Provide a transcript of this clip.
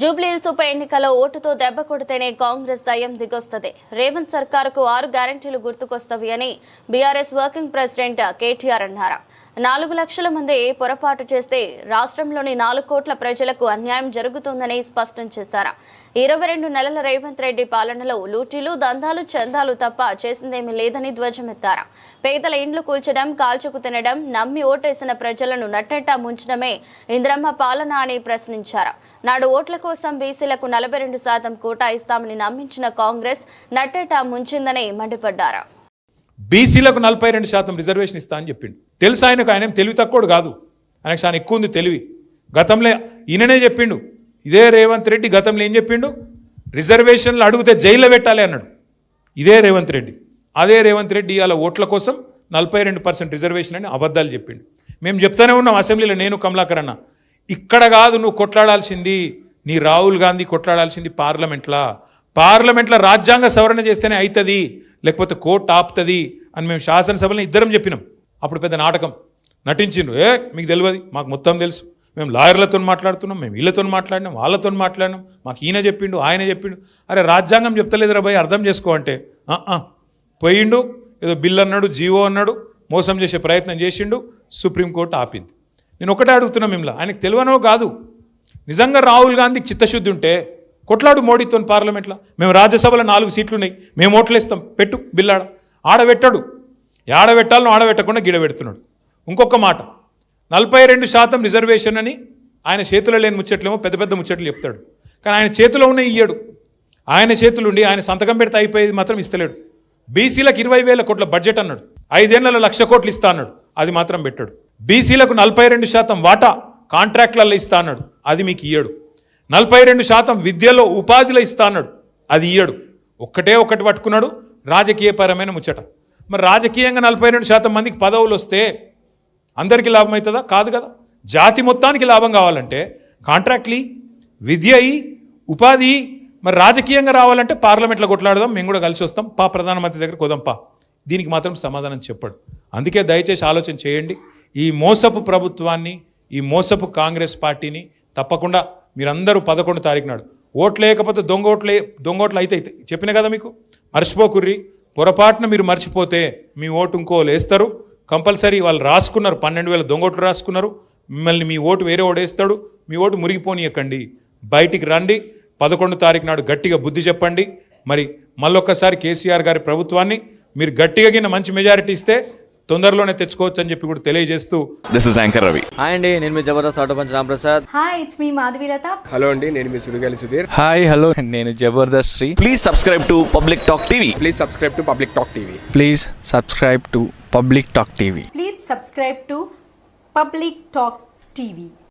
జూబ్లీహిల్స్ ఉప ఎన్నికలో ఓటుతో దెబ్బ కొడితేనే కాంగ్రెస్ దయ్యం దిగొస్తుంది. రేవంత్ సర్కార్కు ఆరు గ్యారంటీలు గుర్తుకొస్తవి అని బీఆర్ఎస్ వర్కింగ్ ప్రెసిడెంట్ కేటీఆర్ అన్నారు. నాలుగు లక్షల మంది పొరపాటు చేస్తే రాష్ట్రంలోని నాలుగు కోట్ల ప్రజలకు అన్యాయం జరుగుతుందని స్పష్టం చేశారు. ఇరవై రెండు నెలల రేవంత్ రెడ్డి పాలనలో లూటీలు దందాలు చందాలు తప్ప చేసిందేమీ లేదని ధ్వజమెత్తారు. పేదల ఇండ్లు కూల్చడం కాల్చుకు తినడం నమ్మి ఓటేసిన ప్రజలను నట్టేటా ముంచడమే ఇంద్రమ్మ పాలన అని ప్రశ్నించారు. నాడు ఓట్ల కోసం బీసీలకు నలభై రెండు శాతం కోటా ఇస్తామని నమ్మించిన కాంగ్రెస్ నట్టేటా ముంచిందని మండిపడ్డారు. బీసీలకు నలభై రెండు శాతం రిజర్వేషన్ ఇస్తా అని చెప్పిండు. తెలుసు ఆయనకు? ఆయన తెలివి తక్కువడు కాదు. ఆయనకు చాలా ఎక్కువ ఉంది తెలివి. గతంలో ఈయననే చెప్పిండు. ఇదే రేవంత్ రెడ్డి గతంలో ఏం చెప్పిండు? రిజర్వేషన్లు అడిగితే జైల్లో పెట్టాలి అన్నాడు. ఇదే రేవంత్ రెడ్డి. అదే రేవంత్ రెడ్డి ఇవాళ ఓట్ల కోసం నలభై రెండు పర్సెంట్ రిజర్వేషన్ అని అబద్ధాలు చెప్పిండు. మేము చెప్తానే ఉన్నాం అసెంబ్లీలో నేను కమలాకర్ అన్న. ఇక్కడ కాదు నువ్వు కొట్లాడాల్సింది నీ రాహుల్ గాంధీ కొట్లాడాల్సింది పార్లమెంట్లా? పార్లమెంట్లో రాజ్యాంగ సవరణ చేస్తేనే అవుతుంది లేకపోతే కోర్టు ఆపుతుంది అని మేము శాసనసభలో ఇద్దరం చెప్పినాం. అప్పుడు పెద్ద నాటకం నటించిండు ఏ మీకు తెలియదు మాకు మొత్తం తెలుసు. మేము లాయర్లతో మాట్లాడుతున్నాం మేము వీళ్ళతో మాట్లాడినాం వాళ్ళతో మాట్లాడినాం. మాకు ఈయన చెప్పిండు ఆయన చెప్పిండు. అరే రాజ్యాంగం చెప్తలేదురా భయ్ అర్థం చేసుకో అంటే. "ఆ, పోయిండు ఏదో బిల్ అన్నాడు జీవో అన్నాడు మోసం చేసే ప్రయత్నం చేసిండు సుప్రీంకోర్టు ఆపింది. నేను ఒకటే అడుగుతున్నా మిమ్మల్ని ఆయనకు తెలియనో కాదు. నిజంగా రాహుల్ గాంధీకి చిత్తశుద్ధి ఉంటే కొట్లాడు మోడీతో పార్లమెంట్లో. మేము రాజ్యసభలో నాలుగు సీట్లు ఉన్నాయి మేము ఓట్లేస్తాం పెట్టు బిల్లాడ. ఆడబెట్టాడు. ఆడబెట్టాలను ఆడబెట్టకుండా గిడబెడుతున్నాడు ఇంకొక మాట. నలభై రెండు శాతం రిజర్వేషన్ అని ఆయన చేతిలో లేని ముచ్చట్లేమో పెద్ద పెద్ద ముచ్చట్లు చెప్తాడు. కానీ ఆయన చేతిలో ఉన్న ఇయ్యడు. ఆయన చేతులుండి ఆయన సంతకం పెడితే అయిపోయేది మాత్రం ఇస్తలేడు. బీసీలకు ఇరవై వేల కోట్ల బడ్జెట్ అన్నాడు. ఐదేళ్ళలో లక్ష కోట్లు ఇస్తా అన్నాడు. అది మాత్రం పెట్టాడు. బీసీలకు నలభై రెండు శాతం వాటా కాంట్రాక్ట్లలో ఇస్తా అన్నాడు. అది మీకు ఇయ్యడు. నలభై రెండు శాతం విద్యలో ఉపాధిలో ఇస్తా అన్నాడు. అది ఇయ్యడు. ఒక్కటే ఒక్కటి పట్టుకున్నాడు. రాజకీయపరమైన ముచ్చట. మరి రాజకీయంగా నలభై రెండు శాతం మందికి పదవులు వస్తే అందరికీ లాభం అవుతుందా? కాదు కదా. జాతి మొత్తానికి లాభం కావాలంటే కాంట్రాక్ట్లీ విద్య ఉపాధి మరి రాజకీయంగా రావాలంటే పార్లమెంట్లో కొట్లాడదాం మేము కూడా కలిసి వస్తాం. పా ప్రధానమంత్రి దగ్గర కొదంపా దీనికి మాత్రం సమాధానం చెప్పడు. అందుకే దయచేసి ఆలోచన చేయండి. ఈ మోసపు ప్రభుత్వాన్ని ఈ మోసపు కాంగ్రెస్ పార్టీని తప్పకుండా మీరందరూ పదకొండు తారీఖు నాడు ఓట్లు లేకపోతే దొంగ ఓట్లు దొంగ ఓట్లు అయితే అయితే. చెప్పిన కదా మీకు? మర్చిపోకుర్రి. పొరపాటున మీరు మర్చిపోతే మీ ఓటు ఇంకోళ్ళు వేస్తారు. కంపల్సరీ వాళ్ళు రాసుకున్నారు. పన్నెండు వేల దొంగోట్లు రాసుకున్నారు. మిమ్మల్ని మీ ఓటు వేరే ఓడేస్తాడు మీ ఓటు మురిగిపోనియకండి. బయటికి రండి. పదకొండు తారీఖు నాడు గట్టిగా బుద్ధి చెప్పండి. మరి మళ్ళొక్కసారి కేసీఆర్ గారి ప్రభుత్వాన్ని మీరు గట్టిగా కింద మంచి మెజారిటీ ఇస్తే తొందరలోనే తెచ్చుకోవచ్చు అని చెప్పి కూడా తెలియజేస్తూ this is anchor Ravi hi అండి నేను మీ Jabardasth auto punch Ramprasad. Hi it's me Madhavilatha hello అండి నేను మీ సుడిగాలి సుధీర్. హాయ్ హలో నేను Jabardasth Sri. Please subscribe to public talk TV please subscribe to public talk TV please subscribe to public talk TV please subscribe to public talk TV